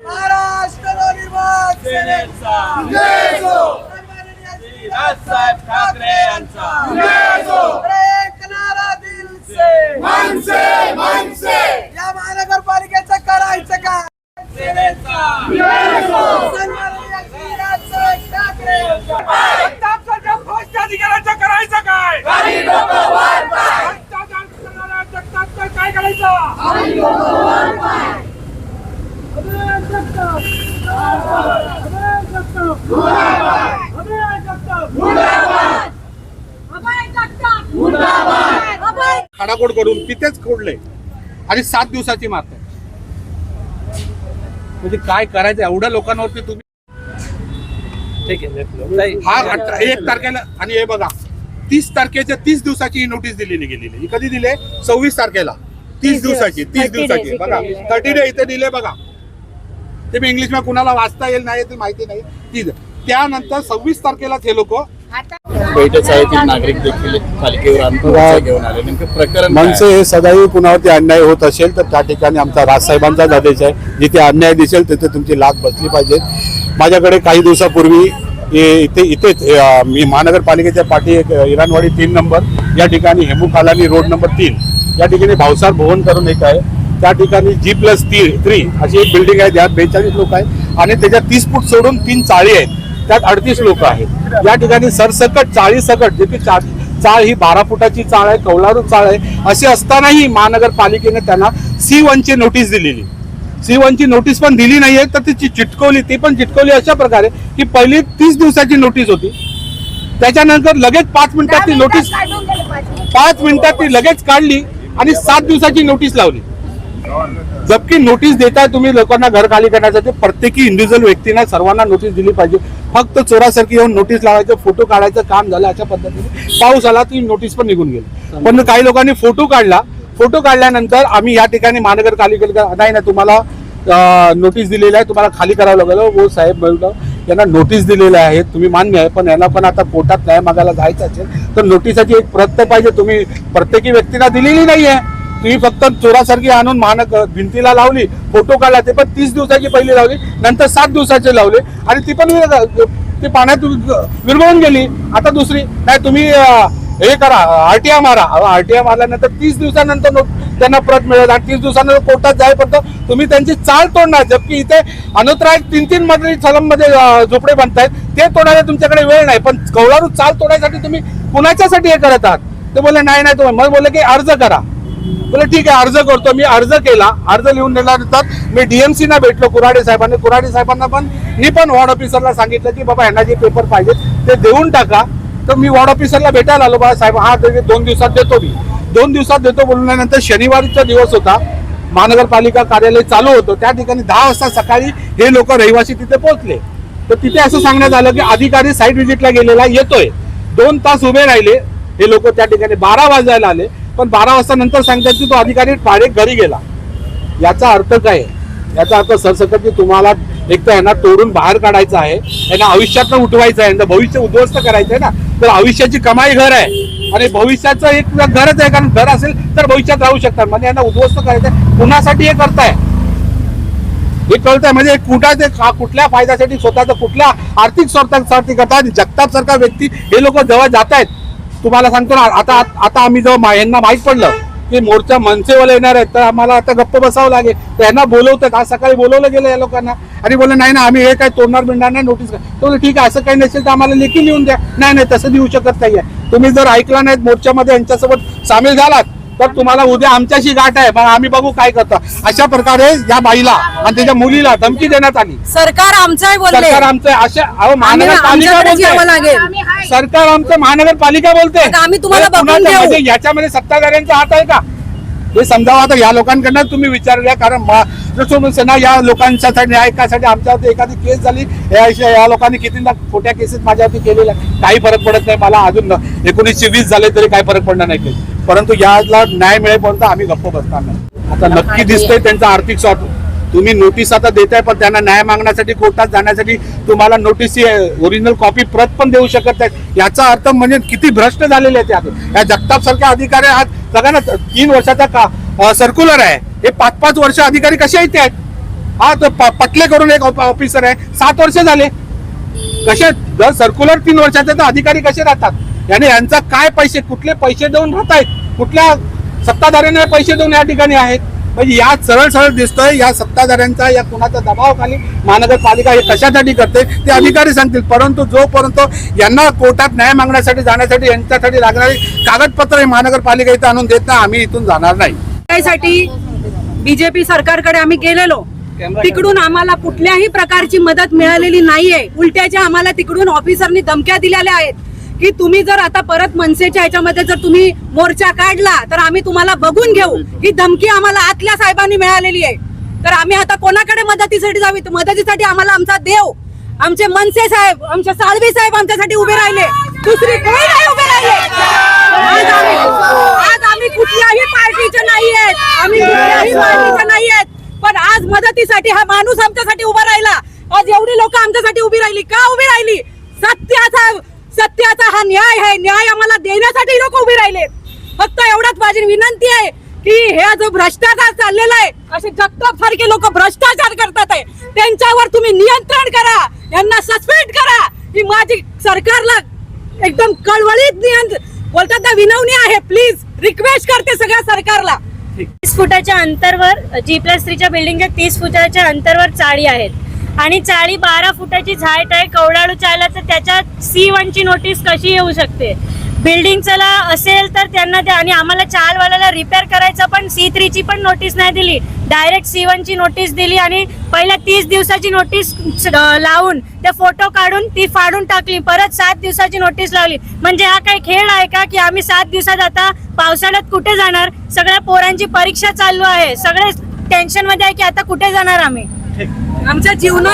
महाराष्ट्र नवनिर्माण सेनेचा सन्माननीय राजसाहेब ठाकरे यांचा एक नारा दिल से मनसे या महानगरपालिकेचं करायचं काय सेनेचा सन्माननीय श्री राजसाहेब ठाकरे जगतापच्या भ्रष्ट अधिकाऱ्यांचं करायचं काय काही लोक वर पाय भ्रष्टाचार करणाऱ्या खाडाखोड करून तिथेच खोडले. आणि सात दिवसाची मारतात म्हणजे काय करायचं? एवढ्या लोकांवरती तुम्ही हा अठरा- एक तारखेला आणि हे बघा. तीस तारखेच्या तीस दिवसाची ही नोटीस दिलेली गेलेली. ही कधी दिले? सव्वीस तारखेला. तीस दिवसाची तीस दिवसाची. बघा थर्टी डे इथे दिले बघा. ते मी इंग्लिशमध्ये कुणाला वाचता येईल नाही ते माहिती नाही. तीस त्यानंतर सव्वीस तारखेलाच हे लोक येथील नागरिक देखील पालिकेवर आंदोलन घेऊन आले. नेमकं प्रकरण काय? मनसे हे सदैव कुणावरती अन्याय होत असेल तर त्या ठिकाणी आमचा राजसाहेबांचाच आदेश आहे. जिथे अन्याय दिसेल तिथे तुमची लाच बसली पाहिजे. माझ्याकडे काही दिवसापूर्वी इथे इथेच मी महानगरपालिकेच्या पाठी एक इराणवाडी तीन नंबर. या ठिकाणी हेमू खालानी रोड नंबर तीन. या ठिकाणी भावसार भवन करून एक आहे. त्या ठिकाणी जी प्लस ती थ्री अशी एक बिल्डिंग आहे. ज्यात बेचाळीस लोक आहेत. आणि त्याच्यात तीस फूट सोडून तीन चाळी आहेत. त्यात अडतीस लोक आहेत. या ठिकाणी सरसकट चाळी सकट जे की चाळ ही बारा फुटाची चाळ आहे कौलारू चाळ आहे असे असतानाही महानगरपालिकेने त्यांना सी ची नोटीस दिलेली. सी ची नोटीस पण दिली नाहीये. तर ती चिटकवली. ती पण चिटकवली अशा प्रकारे की पहिली तीस दिवसाची नोटीस होती. त्याच्यानंतर लगेच पाच मिनिटात ती नोटीस पाच मिनिटात ती लगेच काढली. आणि सात दिवसाची नोटीस लावली. जबकि नोटीस देताय तुम्ही लोकांना घर खाली करण्यासाठी प्रत्येकी इंडिव्हिज्युअल व्यक्तींना सर्वांना नोटीस दिली पाहिजे. फक्त चोरासारखी येऊन नोटीस लावायचं फोटो काढायचं काम झालं अशा पद्धतीने. पाऊस आला ती नोटीस पण निघून गेली. पण काही लोकांनी फोटो काढला. फोटो काढल्यानंतर आम्ही या ठिकाणी महानगरपालिकेला नाही ना तुम्हाला नोटीस दिलेली आहे. तुम्हाला खाली करावं लागेल. हो साहेब बोललो यांना नोटीस दिलेल्या आहेत तुम्ही मान्य आहे पण यांना पण आता कोर्टात न्याय मागायला जायचं असेल तर नोटीसाची एक प्रत तर पाहिजे. तुम्ही प्रत्येकी व्यक्तीला दिलेली नाही आहे तुम्ही फक्त चोरासारखी आणून मानक भिंतीला लावली फोटो काढला ते पण तीस दिवसाची पहिली लावली नंतर सात दिवसाचे लावले आणि ती पण ती ते पाण्यात विरघळून गेली. आता दुसरी नाही तुम्ही हे करा आरटीआय मारा. आरटीआय मारल्यानंतर तीस दिवसानंतर नोट त्यांना प्रत मिळेल. आणि तीस दिवसानंतर कोर्टात जाईपर्यंत तुम्ही त्यांची चाल तोडणार. जबकि इथे अनुत्राय तीन तीन मजली सलममध्ये झोपडे बांधतायत. ते तोडायला तुमच्याकडे वेळ नाही. पण कौलारू चाल तोडायसाठी तुम्ही कुणाच्यासाठी हे करत आहात? ते बोलले नाही नाही तुम्ही मग बोलले की अर्ज करा. बोले ठीक आहे अर्ज करतो. मी अर्ज केला. अर्ज लिहून दिल्यानंतर मी डीएमसी ना भेटलो कुराडे साहेबांनी. कुराडे साहेबांना पण मी पण वॉर्ड ऑफिसरला सांगितलं की बाबा यांना जे पेपर पाहिजेत ते देऊन टाका. तर मी वॉर्ड ऑफिसरला भेटायला आलो. बाबा साहेब हा दोन दिवसात देतो मी. दोन दिवसात देतो बोलल्यानंतर शनिवारीचा दिवस होता. महानगरपालिका कार्यालय चालू होतं. त्या ठिकाणी दहा वाजता सकाळी हे लोक रहिवासी तिथे पोहोचले. तर तिथे असं सांगण्यात आलं की अधिकारी साईट व्हिजिटला गेलेला येतोय. दोन तास उभे राहिले. हे लोक त्या ठिकाणी बारा वाजायला आले. पण बारा वाजता नंतर सांगतात की तो अधिकारी पाडे घरी गेला. याचा अर्थ काय याचा अर्थ सरसकट की तुम्हाला एक तर यांना तोडून बाहेर काढायचं आहे. यांना आयुष्यातनं उठवायचं आहे. यांना भविष्य उद्ध्वस्त करायचं आहे ना. तर आयुष्याची कमाई घर आहे. आणि भविष्याचं एक घरच आहे कारण घर असेल तर भविष्यात राहू शकतात. म्हणजे यांना उद्ध्वस्त करायचं कुणासाठी हे करताय? हे कळतंय. म्हणजे कुठा ते कुठल्या फायद्यासाठी स्वतःचा कुठल्या आर्थिक स्वार्थासाठी करतात जगताप सारखा व्यक्ती हे लोक जेव्हा जात आहेत तुम्हाला सांगतो ना आता आता आम्ही जेव्हा यांना माहीत पडलं की मोर्चा मनसेवाला येणार आहेत तर आम्हाला आता गप्प बसावं लागेल. तर यांना बोलवतात. आज सकाळी बोलवलं गेलं या लोकांना. आणि बोलले नाही ना आम्ही हे काय तोडणार बिडणार नाही नोटीस तो ठीक आहे असं काही नसेल तर आम्हाला लेखी लिहून द्या. नाही नाही तसं देऊ शकत नाहीये. तुम्ही जर ऐकला नाहीत मोर्चामध्ये यांच्यासोबत सामील झालात तर तुम्हाला उद्या आमच्याशी गाठ आहे. मग आम्ही बघू काय करतो. अशा प्रकारे या बाईला आणि त्याच्या मुलीला धमकी देण्यात आली. सरकार आमचं सरकार आमचं अशा अहो महानगरपालिका बोलते. सरकार आमचं महानगरपालिका बोलते. मध्ये याच्यामध्ये सत्ताधाऱ्यांचा हात आहे का? हे समजावं आता या लोकांकडनं तुम्ही विचारूया कारण सेना या लोकांच्यासाठी न्यायकासाठी आमच्यावरती एखादी केस झाली या या लोकांनी किती खोट्या केसेस माझ्यावरती केलेल्या काही फरक पडत नाही मला अजून एकोणीसशे वीस झाले तरी काही फरक पडणार नाही केस. परंतु याला न्याय मिळेपर्यंत आम्ही गप्प बसणार नाही. आता नक्की दिसतंय त्यांचा आर्थिक स्वार्थ. तुम्ही नोटीस आता देताय पण त्यांना न्याय मागण्यासाठी कोर्टात जाण्यासाठी तुम्हाला नोटीसची ओरिजिनल कॉपी प्रत पण देऊ शकत नाहीत. याचा अर्थ म्हणजे किती भ्रष्ट झालेले आहेत. या जगताप सारख्या अधिकारी आज बघा ना तीन वर्षाचा का सर्क्युलर आहे. हे पाच पाच वर्ष अधिकारी कसे आहेत आहेत हा तो प- पटले करून एक ऑफिसर आहे. सात वर्ष झाले. कसे जर सर्क्युलर तीन वर्षाचे तर अधिकारी कसे राहतात? याने यांचा काय पैसे कुठले पैसे देऊन राहत आहेत कुठल्या सत्ताधाऱ्यांना पैसे देऊन या ठिकाणी आहेत? म्हणजे या सरळ सरळ दिसतोय या सत्ताधाऱ्यांचा या कुणाच्या दबावाखाली महानगरपालिका हे कशासाठी करते ते अधिकारी सांगतील. परंतु जोपर्यंत यांना कोर्टात न्याय मागण्यासाठी जाण्यासाठी यांच्यासाठी लागणारी कागदपत्र हे महानगरपालिका इथं आणून देत नाही आम्ही इथून जाणार नाही. साठी बीजेपी सरकारकडे आम्ही गेलेलो. तिकडून आम्हाला कुठल्याही प्रकारची मदत मिळालेली नाहीये. उलट्याच्या आम्हाला तिकडून ऑफिसरनी धमक्या दिलेल्या आहेत. की तुम्ही जर आता परत मनसेच्या ह्याच्यामध्ये जर तुम्ही मोर्चा काढला तर आम्ही तुम्हाला बघून घेऊ ही धमकी आम्हाला आतल्या साहेबांनी मिळालेली आहे. तर आम्ही आता कोणाकडे मदतीसाठी जावी मदतीसाठी आम्हाला आमचा देव आमचे मनसे साहेब आमचे साळवी साहेब आमच्यासाठी उभे राहिले. दुसरी कोण नाही उभे राहिले? आज आम्ही आज आम्ही कुठल्याही पार्टीचे नाही आहेत. आम्ही कुठल्याही पार्टीचे नाही आहेत. पण आज मदतीसाठी हा माणूस आमच्यासाठी उभा राहिला. आज एवढी लोक आमच्यासाठी उभी राहिली. का उभी राहिली? सत्याचा सत्याचा हा न्याय आहे. न्याय आम्हाला देण्यासाठी लोक उभे राहिले फक्त एवढाच माझी विनंती आहे की हे जो भ्रष्टाचार चाललेला आहे असे जगताप सारखे लोक भ्रष्टाचार करतात आहे. त्यांच्यावर तुम्ही नियंत्रण करा. यांना सस्पेंड करा. ही माझी सरकारला एकदम कळवळीत नियंत्रण बोलतात ना विनवणी आहे. प्लीज रिक्वेस्ट करते सगळ्या सरकारला. तीस फुटाच्या अंतरवर जी प्लस थ्रीच्या बिल्डिंगच्या तीस फुटाच्या अंतरवर चाळी आहेत. आणि चाळी बारा फुटाची झाट आहे. कवडाळू चायला तर सी ची नोटीस कशी येऊ शकते? बिल्डिंगला असेल तर त्यांना द्या. आणि आम्हाला चालवाल्याला रिपेअर करायचं पण सी थ्रीची पण नोटीस नाही दिली. डायरेक्ट सी ची नोटीस दिली आणि पहिल्या तीस दिवसाची नोटीस लावून ते फोटो काढून ती फाडून टाकली. परत सात दिवसाची नोटीस लावली. म्हणजे हा काही खेळ आहे का की आम्ही सात दिवसात आता पावसाळ्यात कुठे जाणार? सगळ्या पोरांची परीक्षा चालू आहे. सगळे टेन्शनमध्ये आहे की आता कुठे जाणार आम्ही? आमच्या जीवनात